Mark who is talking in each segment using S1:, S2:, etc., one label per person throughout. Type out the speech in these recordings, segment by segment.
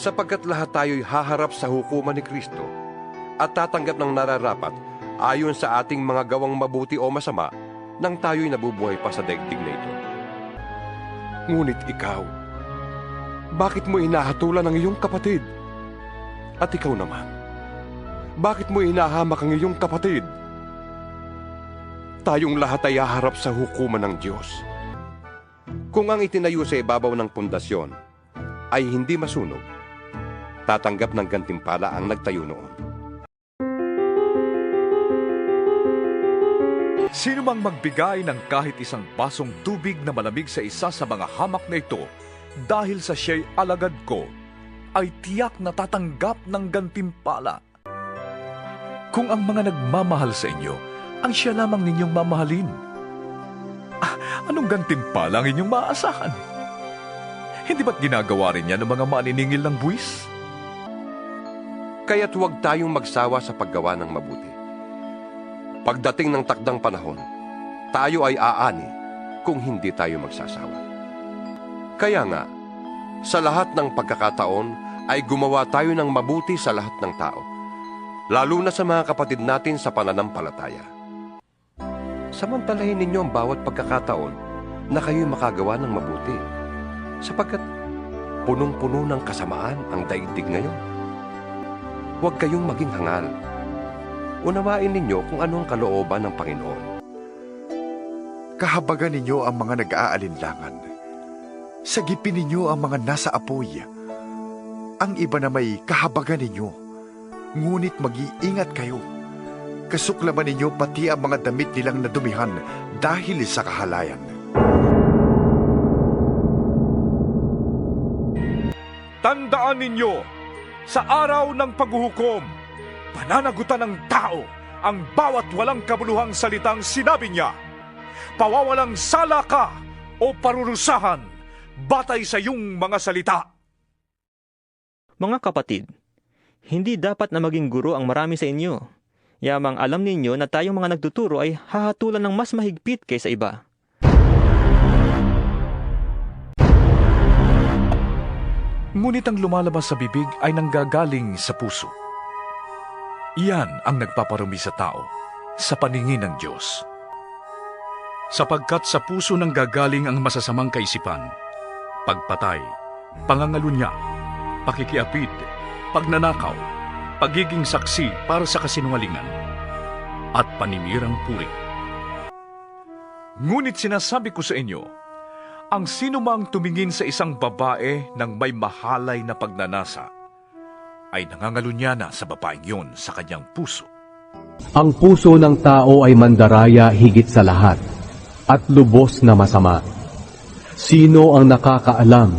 S1: sapagkat lahat tayo'y haharap sa hukuman ni Kristo at tatanggap ng nararapat ayon sa ating mga gawang mabuti o masama nang tayo'y nabubuhay pa sa daigdig na ito. Ngunit ikaw, bakit mo inahatulan ang iyong kapatid? At ikaw naman, bakit mo inahamak ang iyong kapatid? Tayong lahat ay haharap sa hukuman ng Diyos. Kung ang itinayo sa ibabaw ng pundasyon ay hindi masunog, tatanggap ng gantimpala ang nagtayo noon.
S2: Sino mang magbigay ng kahit isang basong tubig na malamig sa isa sa mga hamak na ito dahil sa siya'y alagad ko, ay tiyak na tatanggap ng gantimpala. Kung ang mga nagmamahal sa inyo, ang siya lamang ninyong mamahalin, ah, anong gantimpala ang inyong maaasahan? Hindi ba't ginagawa rin yan ng mga maniningil ng buwis?
S1: Kaya't huwag tayong magsawa sa paggawa ng mabuti. Pagdating ng takdang panahon, tayo ay aani kung hindi tayo magsasawa. Kaya nga, sa lahat ng pagkakataon ay gumawa tayo ng mabuti sa lahat ng tao, lalo na sa mga kapatid natin sa pananampalataya. Samantalahin ninyo ang bawat pagkakataon na kayo'y makagawa ng mabuti, sapagkat punong-puno ng kasamaan ang daigdig ngayon. Huwag kayong maging hangal. Unawain ninyo kung ano ang kalooban ng Panginoon.
S3: Kahabagan ninyo ang mga nag-aalinlangan. Sagipin ninyo ang mga nasa apoy. Ang iba na may kahabagan ninyo. Ngunit mag-iingat kayo. Kasuklaman ninyo pati ang mga damit nilang nadumihan dahil sa kahalayan.
S2: Tandaan ninyo, sa araw ng paghuhukom, pananagutan ng tao ang bawat walang kabuluhang salitang sinabi niya. Pawawalang sala ka o parurusahan batay sa iyong mga salita.
S4: Mga kapatid, hindi dapat na maging guro ang marami sa inyo. Yamang alam ninyo na tayong mga nagtuturo ay hahatulan ng mas mahigpit kaysa iba.
S2: Ngunit ang lumalabas sa bibig ay nanggagaling sa puso. Iyan ang nagpaparumi sa tao sa paningin ng Diyos. Sapagkat sa puso nang gagaling ang masasamang kaisipan, pagpatay, pangangalunya, pakikiapid, pagnanakaw, pagiging saksi para sa kasinungalingan, at panimirang puri. Ngunit sinasabi ko sa inyo, ang sinumang tumingin sa isang babae ng may mahalay na pagnanasa, ay nangangalunya na sa babaeng yun sa kanyang puso.
S5: Ang puso ng tao ay mandaraya higit sa lahat at lubos na masama. Sino ang nakakaalam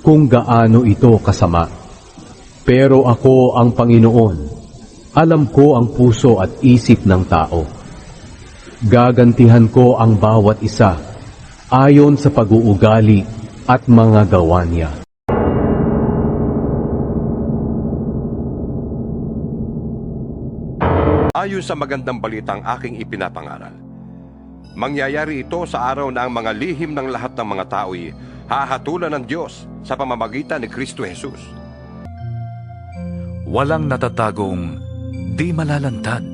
S5: kung gaano ito kasama? Pero ako ang Panginoon. Alam ko ang puso at isip ng tao. Gagantihan ko ang bawat isa ayon sa pag-uugali at mga gawa niya.
S1: Ayon sa magandang balitang aking ipinapangaral, mangyayari ito sa araw na ang mga lihim ng lahat ng mga tao'y hahatulan ng Diyos sa pamamagitan ni Kristo Jesus.
S2: Walang natatagong di malalantad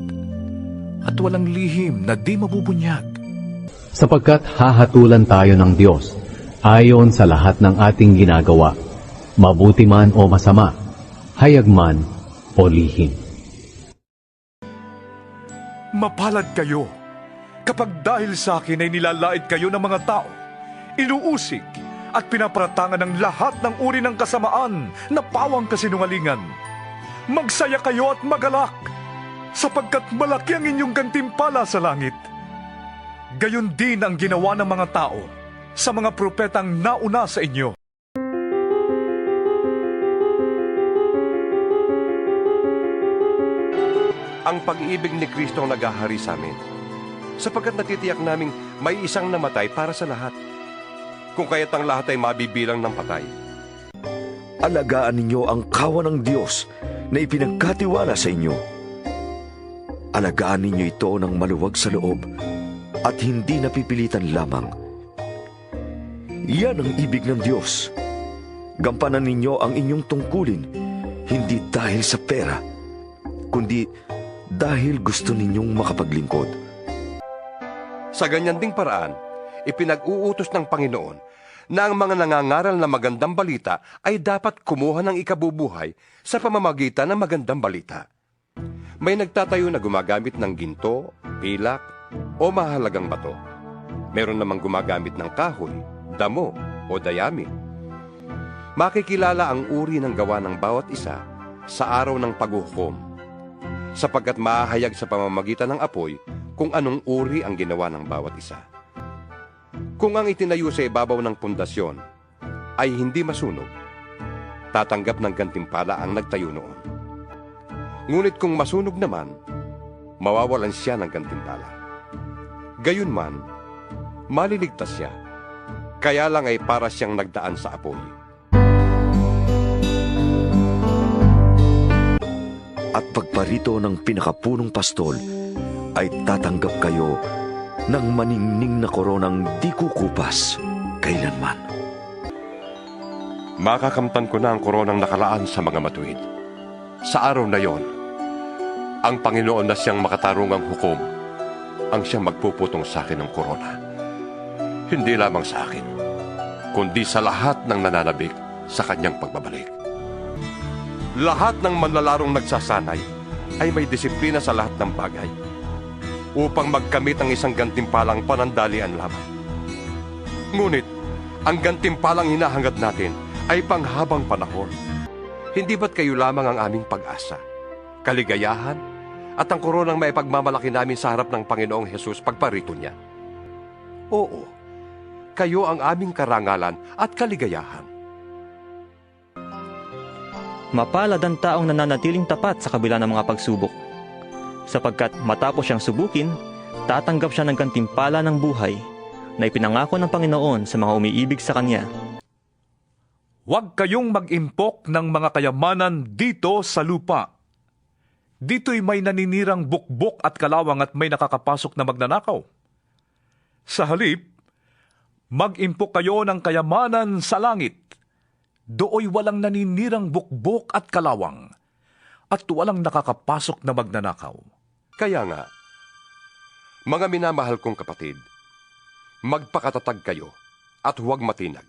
S2: at walang lihim na di mabubunyag.
S5: Sapagkat hahatulan tayo ng Diyos ayon sa lahat ng ating ginagawa, mabuti man o masama, hayag man o lihim.
S2: Mapalad kayo kapag dahil sa akin ay nilalait kayo ng mga tao, inuusig at pinaparatangan ng lahat ng uri ng kasamaan na pawang kasinungalingan. Magsaya kayo at magalak, sapagkat malaki ang inyong gantimpala sa langit. Gayon din ang ginawa ng mga tao sa mga propetang nauna sa inyo.
S1: Ang pag-ibig ni Kristo ang naghahari sa amin, sapagkat natitiyak naming may isang namatay para sa lahat. Kung kaya't ang lahat ay mabibilang ng patay.
S6: Alagaan ninyo ang kawan ng Diyos na ipinagkatiwala sa inyo. Alagaan ninyo ito ng maluwag sa loob at hindi napipilitan lamang. Yan ang ibig ng Diyos. gampanan ninyo ang inyong tungkulin, hindi dahil sa pera, kundi dahil gusto ninyong makapaglingkod.
S1: Sa ganyan ding paraan, ipinag-uutos ng Panginoon na ang mga nangangaral na magandang balita ay dapat kumuha ng ikabubuhay sa pamamagitan ng magandang balita. May nagtatayo na gumagamit ng ginto, pilak, o mahalagang bato. Meron namang gumagamit ng kahoy, damo, o dayami. Makikilala ang uri ng gawa ng bawat isa sa araw ng paghuhukom, sapagkat mahahayag sa pamamagitan ng apoy kung anong uri ang ginawa ng bawat isa. Kung ang itinayo sa ibabaw ng pundasyon ay hindi masunog, tatanggap ng gantimpala ang nagtayo noon. Ngunit kung masunog naman, mawawalan siya ng gantimpala. Gayunman, maliligtas siya, kaya lang ay para siyang nagdaan sa apoy.
S6: At pagparito ng pinakapunong pastol, ay tatanggap kayo ng maningning na koronang di kukupas kailanman.
S1: Makakamtan ko na ang koronang nakalaan sa mga matuwid. Sa araw na yon, ang Panginoon na siyang makatarungang hukom ang siyang magpuputong sa akin ng korona. Hindi lamang sa akin, kundi sa lahat ng nananabik sa kanyang pagbabalik. Lahat ng manlalarong nagsasanay ay may disiplina sa lahat ng bagay upang magkamit ang isang gantimpalang panandalian lamang. Ngunit, ang gantimpalang hinahangad natin ay panghabang panahon. Hindi ba't kayo lamang ang aming pag-asa, kaligayahan, at ang koronang may pagmamalaki namin sa harap ng Panginoong Hesus pagparito niya? Oo, kayo ang aming karangalan at kaligayahan.
S4: Mapalad ang taong nananatiling tapat sa kabila ng mga pagsubok. Sapagkat matapos siyang subukin, tatanggap siya ng gantimpala ng buhay na ipinangako ng Panginoon sa mga umiibig sa Kanya.
S2: Huwag kayong mag-impok ng mga kayamanan dito sa lupa. Dito'y may naninirang bukbok at kalawang at may nakakapasok na magnanakaw. Sa halip, mag-impok kayo ng kayamanan sa langit. Dooy walang naninirang bukbok at kalawang at walang nakakapasok na magnanakaw.
S1: Kaya nga, mga minamahal kong kapatid, magpakatatag kayo at huwag matinag.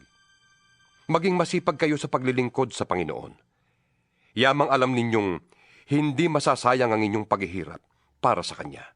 S1: Maging masipag kayo sa paglilingkod sa Panginoon. Yamang alam ninyong hindi masasayang ang inyong paghihirap para sa Kanya.